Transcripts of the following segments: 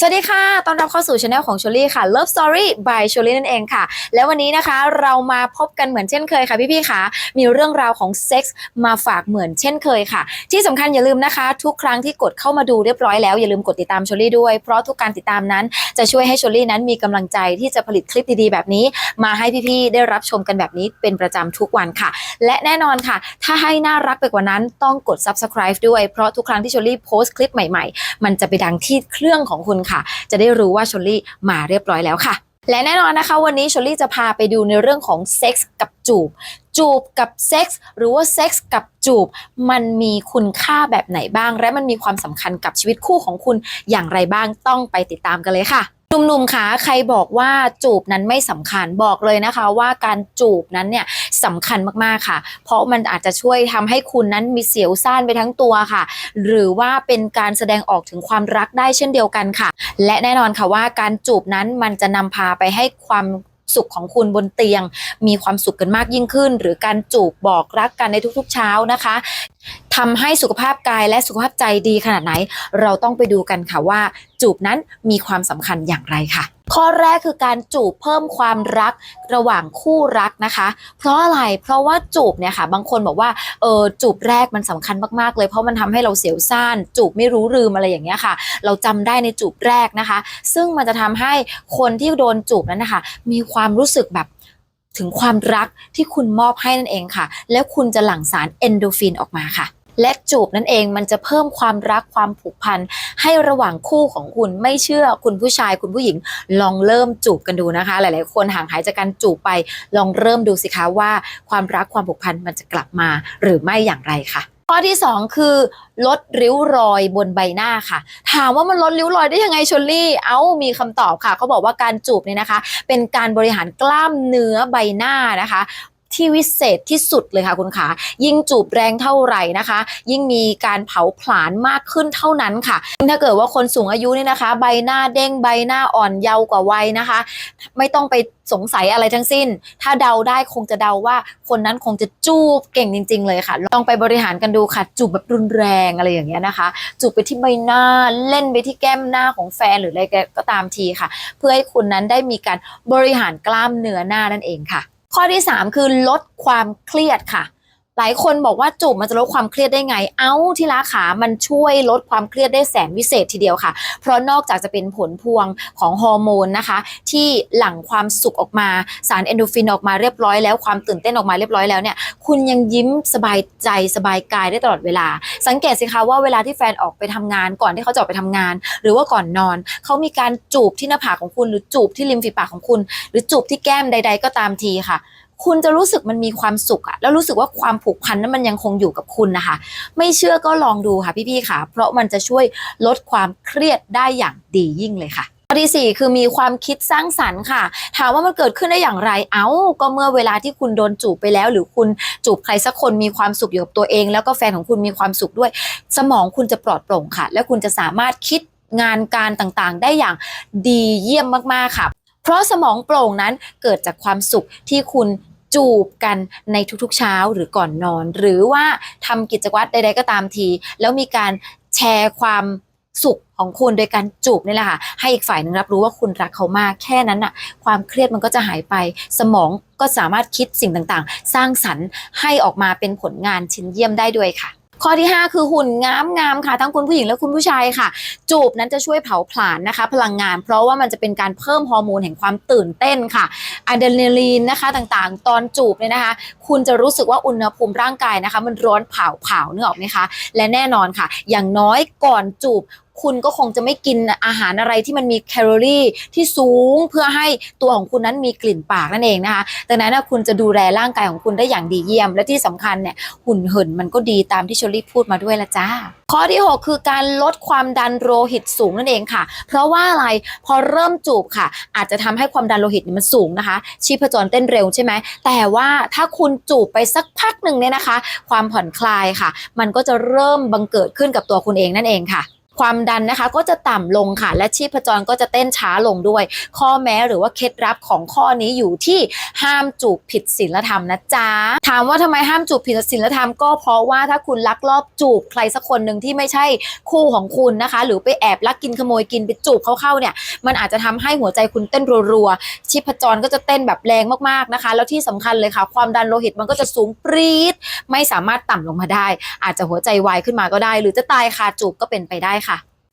สวัสดีค่ะต้อนรับเข้าสู่ช anel ของชลี่ค่ะ Love Story by ชลี่นั่นเองค่ะ แล้ววันนี้นะคะเรามาพบกันเหมือนเช่นเคยค่ะพี่ๆค่ะ มีเรื่องราวของเซ็กส์มาฝากเหมือนเช่นเคยค่ะ ที่สำคัญอย่าลืมนะคะ ทุกครั้งที่กดเข้ามาดูเรียบร้อยแล้วอย่าลืมกดติดตามชลี่ด้วย เพราะทุกการติดตามนั้นจะช่วยให้ชลี่นั้นมีกำลังใจที่จะผลิตคลิปดีๆ แบบนี้ มาให้พี่ๆได้รับชมกันแบบนี้เป็นประจำทุกวันค่ะ และแน่นอนค่ะ ถ้าให้น่ารักไปกว่านั้นต้องกด subscribe ด้วย เพราะทุกครั้งที่ชลี่โพสต์คลิปใหม่ๆ มันจะไปดังที่เครื่องของคุณค่ะ จะได้รู้ว่าชลลี่มาเรียบร้อยแล้วค่ะ และแน่นอนนะคะ วันนี้ชลลี่จะพาไปดูในเรื่องของเซ็กส์กับจูบจูบกับเซ็กส์หรือว่าเซ็กส์กับจูบ มันมีคุณค่าแบบไหนบ้าง และมันมีความสำคัญกับชีวิตคู่ของคุณอย่างไรบ้างต้องไปติดตามกันเลยค่ะ หนุ่มๆคะใครบอกว่าจูบนั้นไม่สำคัญบอกเลยนะคะ ว่าการจูบนั้นเนี่ยสำคัญมากๆค่ะ เพราะมันอาจจะช่วยทำให้คุณนั้นมีเสียวซ่านไปทั้งตัวค่ะ หรือว่าเป็นการแสดงออกถึงความรักได้เช่นเดียวกันค่ะ และแน่นอนค่ะว่าการจูบนั้นมันจะนำพาไปให้ความ สุขของคุณบนเตียง มีความสุขกันมากยิ่งขึ้น หรือการจูบบอกรักกันในทุกๆเช้านะคะทำให้สุขภาพกายและสุขภาพใจดีขนาดไหน เราต้องไปดูกันค่ะว่า จูบนั้นมีความสำคัญอย่างไรค่ะ ข้อแรกคือการจูบเพิ่มความรักระหว่างคู่รักนะคะ เพราะอะไรเพราะว่าจูบเนี่ยค่ะ บางคนบอกว่าเออจูบแรกมันสำคัญมากๆเลย เพราะมันทำให้เราเสียวซ่าน จูบไม่รู้ลืมอะไรอย่างเงี้ยค่ะ เราจำได้ในจูบแรกนะคะ ซึ่งมันจะทำให้คนที่โดนจูบนั้นนะคะ มีความรู้สึกแบบถึงความรักที่คุณมอบให้นั่นเองค่ะ แล้วคุณจะหลั่งสารเอนโดฟินออกมาค่ะ และจูบนั่นเองมันจะเพิ่มความรักความผูกพันให้ระหว่างคู่ของคุณไม่เชื่อคุณผู้ชายคุณผู้หญิง ลองเริ่มจูบกันดูนะคะ หลาย ๆ คนห่างหายจากการจูบไป ลองเริ่มดูสิคะว่าความรักความผูกพันมันจะกลับมาหรือไม่อย่างไรค่ะข้อที่ 2 คือลดริ้วรอยบนใบหน้าค่ะ ถามว่ามันลดริ้วรอยได้ยังไงชลลี่ เอ้ามีคำตอบค่ะเขาบอกว่าการจูบเนี่ยนะคะ เป็นการบริหารกล้ามเนื้อใบหน้านะคะ ที่วิเศษที่สุดเลยค่ะคุณขายิ่งจูบแรงเท่าไหร่นะคะ ยิ่งมีการเผาผลาญมากขึ้นเท่านั้นค่ะ ถ้าเกิดว่าคนสูงอายุนี่นะคะ ใบหน้าเด้งใบหน้าอ่อนเยาว์กว่าวัยนะคะ ไม่ต้องไปสงสัยอะไรทั้งสิ้น ถ้าเดาได้คงจะเดาว่าคนนั้นคงจะจูบเก่งจริง ๆ เลยค่ะ ลองไปบริหารกันดูค่ะ จูบแบบรุนแรงอะไรอย่างเงี้ยนะคะ จูบไปที่ใบหน้าเล่นไปที่แก้มหน้าของแฟนหรืออะไรก็ตามทีค่ะ เพื่อให้คุณนั้นได้มีการบริหารกล้ามเนื้อหน้านั่นเองค่ะ ข้อที่ 3 คือลดความเครียดค่ะ หลายคนบอกว่าจูบมันจะลดความเครียดได้ไง เอ้าที่ราขามันช่วยลดความเครียดได้แสนวิเศษทีเดียวค่ะ เพราะนอกจากจะเป็นผลพวงของฮอร์โมนนะคะ ที่หลั่งความสุขออกมาสารเอนโดฟินออกมาเรียบร้อยแล้วความตื่นเต้นออกมาเรียบร้อยแล้วเนี่ยคุณยังยิ้มสบายใจสบายกายได้ตลอดเวลา สังเกตสิคะว่าเวลาที่แฟนออกไปทำงานก่อนที่เขาจะออกไปทำงาน หรือว่าก่อนนอน เขามีการจูบที่หน้าผากของคุณ หรือจูบที่ริมฝีปากของคุณ หรือจูบที่แก้มใด ๆ ก็ตามทีค่ะ คุณจะรู้สึกมันมีความสุขอะแล้วรู้สึกว่าความผูกพันนั้นมันยังคงอยู่กับคุณนะคะ ไม่เชื่อก็ลองดูค่ะพี่ๆค่ะ เพราะมันจะช่วยลดความเครียดได้อย่างดียิ่งเลยค่ะข้อที่ 4 คือมีความคิดสร้างสรรค์ค่ะ ถามว่ามันเกิดขึ้นได้อย่างไร เอ้า ก็เมื่อเวลาที่คุณโดนจูบไปแล้ว หรือคุณจูบใครสักคนมีความสุขอยู่กับตัวเอง แล้วก็แฟนของคุณมีความสุขด้วย สมองคุณจะปลอดโปร่งค่ะ และคุณจะสามารถคิดงานการต่างๆ ได้อย่างดีเยี่ยมมากๆค่ะ เพราะสมองโปร่งนั้นเกิดจากความสุขที่คุณจูบกันในทุกๆเช้าหรือก่อนนอน หรือว่าทำกิจวัตรใด ๆ ก็ตามที แล้วมีการแชร์ความสุขของคุณโดยการจูบนี่แหละค่ะให้อีกฝ่ายหนึ่งรับรู้ว่าคุณรักเขามากแค่นั้นน่ะความเครียดมันก็จะหายไป สมองก็สามารถคิดสิ่งต่างๆ สร้างสรรค์ให้ออกมาเป็นผลงานชิ้นเยี่ยมได้ด้วยค่ะ ข้อที่ 5 คือหุ่นงามงามค่ะ ทั้งคุณผู้หญิงและคุณผู้ชายค่ะ จูบนั้นจะช่วยเผาผลาญนะคะ พลังงาน เพราะว่ามันจะเป็นการเพิ่มฮอร์โมนแห่งความตื่นเต้นค่ะอะดรีนาลีนนะคะต่างๆ ตอนจูบเนี่ยนะคะ คุณจะรู้สึกว่าอุณหภูมิร่างกายนะคะ มันร้อนเผาเผาเนื้อออกไหมคะ และแน่นอนค่ะ อย่างน้อยก่อนจูบ คุณก็คงจะไม่กินอาหารอะไรที่มันมีแคลอรี่ที่สูงเพื่อให้ตัวของคุณนั้นมีกลิ่นปากนั่นเองนะคะดังนั้นคุณจะดูแลร่างกายของคุณได้อย่างดีเยี่ยม และที่สำคัญเนี่ยหุ่นเหินมันก็ดีตามที่ชอรี่พูดมาด้วยละจ้าข้อที่ 6 คือการลดความดันโลหิตสูงนั่นเองค่ะ เพราะว่าอะไรพอเริ่มจูบค่ะ อาจจะทำให้ความดันโลหิตมันสูงนะคะ ชีพจรเต้นเร็วใช่ไหมแต่ว่าถ้าคุณจูบไปสักพักหนึ่งเนี่ยนะคะ ความผ่อนคลายค่ะ มันก็จะเริ่มบังเกิดขึ้นกับตัวคุณเองนั่นเองค่ะ ความดันนะคะก็จะต่ำลงค่ะ และชีพจรก็จะเต้นช้าลงด้วย ข้อแม้หรือว่าเคล็ดลับของข้อนี้อยู่ที่ห้ามจูบผิดศีลธรรมนะจ๊ะถามว่าทำไมห้ามจูบผิดศีลธรรมก็เพราะว่าถ้าคุณลักลอบจูบใครสักคนหนึ่งที่ไม่ใช่คู่ของคุณนะคะ หรือไปแอบลักกินขโมยกินไปจูบเข้าๆเนี่ย มันอาจจะทำให้หัวใจคุณเต้นรัวๆชีพจรก็จะเต้นแบบแรงมากๆนะคะ แล้วที่สำคัญเลยค่ะ ความดันโลหิตมันก็จะสูงปรี๊ดไม่สามารถต่ำลงมาได้ อาจจะหัวใจวายขึ้นมาก็ได้ หรือจะตายคาจูบก็เป็นไปได้ค่ะ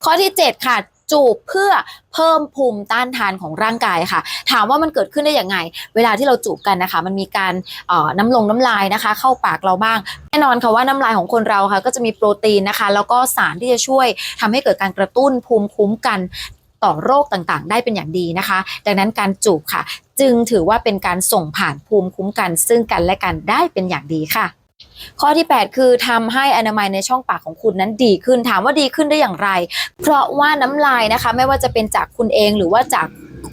ข้อที่ 7 ค่ะ จูบเพื่อเพิ่มภูมิต้านทานของร่างกายค่ะ ถามว่ามันเกิดขึ้นได้อยังไง เวลาที่เราจูบกันนะคะ มันมีการน้ำลงน้ำลายนะคะ เข้าปากเราบ้าง แน่นอนค่ะว่าน้ำลายของคนเราค่ะ ก็จะมีโปรตีนนะคะ แล้วก็สารที่จะช่วยทำให้เกิดการกระตุ้นภูมิคุ้มกันต่อโรคต่างๆ ได้เป็นอย่างดีนะคะ ดังนั้นการจูบค่ะ จึงถือว่าเป็นการส่งผ่านภูมิคุ้มกัน ซึ่งกันและกันได้เป็นอย่างดีค่ะ ข้อที่ 8 คือทำให้อนามัยในช่องปากของคุณนั้นดีขึ้น ถามว่าดีขึ้นได้อย่างไร เพราะว่าน้ำลายนะคะ ไม่ว่าจะเป็นจากคุณเองหรือว่าจาก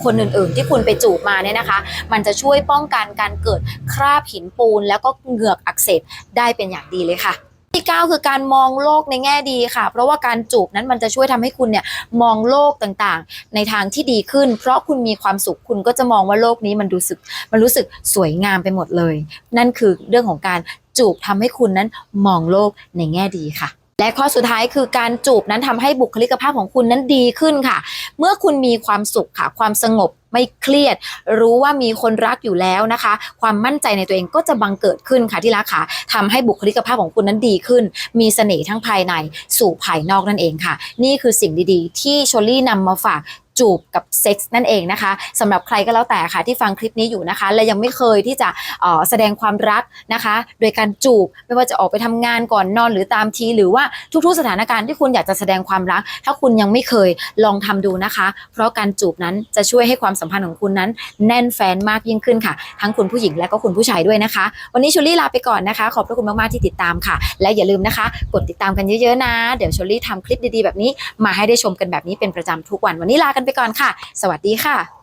คนอื่นๆ ที่คุณไปจูบมาเนี่ยนะคะ มันจะช่วยป้องกันการเกิดคราบหินปูน แล้วก็เหงือกอักเสบได้เป็นอย่างดีเลยค่ะ ที่9คือการมองโลกในแง่ดีค่ะ เพราะว่าการจูบนั้นมันจะช่วยทำให้คุณเนี่ยมองโลกต่างๆ ในทางที่ดีขึ้น เพราะคุณมีความสุขคุณก็จะมองว่าโลกนี้มันรู้สึกมันรู้สึกสวยงามไปหมดเลย นั่นคือเรื่องของการจูบทำให้คุณนั้นมองโลกในแง่ดีค่ะและข้อสุดท้ายคือการจูบนั้นทำให้บุคลิกภาพของคุณนั้นดีขึ้นค่ะ เมื่อคุณมีความสุขค่ะ ความสงบไม่เครียด รู้ว่ามีคนรักอยู่แล้วนะคะ ความมั่นใจในตัวเองก็จะบังเกิดขึ้นค่ะที่รักค่ะทำให้บุคลิกภาพของคุณนั้นดีขึ้น มีเสน่ห์ทั้งภายในสู่ภายนอกนั่นเองค่ะ นี่คือสิ่งดีๆ ที่โชลี่นำมาฝาก จูบกับเซ็กส์นั่นเองนะคะสำหรับใครก็แล้วแต่ค่ะที่ฟังคลิปนี้อยู่นะคะ และยังไม่เคยที่จะแสดงความรักนะคะ โดยการจูบไม่ว่าจะออกไปทำงานก่อนนอนหรือตามที หรือว่าทุกๆสถานการณ์ที่คุณอยากจะแสดงความรัก ถ้าคุณยังไม่เคยลองทำดูนะคะ เพราะการจูบนั้นจะช่วยให้ความสัมพันธ์ของคุณนั้น แน่นแฟนมากยิ่งขึ้นค่ะ ทั้งคุณผู้หญิงและก็คุณผู้ชายด้วยนะคะ วันนี้ชลลี่ลาไปก่อนนะคะ ขอบพระคุณมากๆที่ติดตามค่ะ และอย่าลืมนะคะ กดติดตามกันเยอะๆนะ เดี๋ยวชลลี่ทำคลิปดีๆแบบนี้ มาให้ได้ชมกันแบบนี้เป็นประจำทุกวันวันนี้ลากันไปก่อนค่ะ สวัสดีค่ะ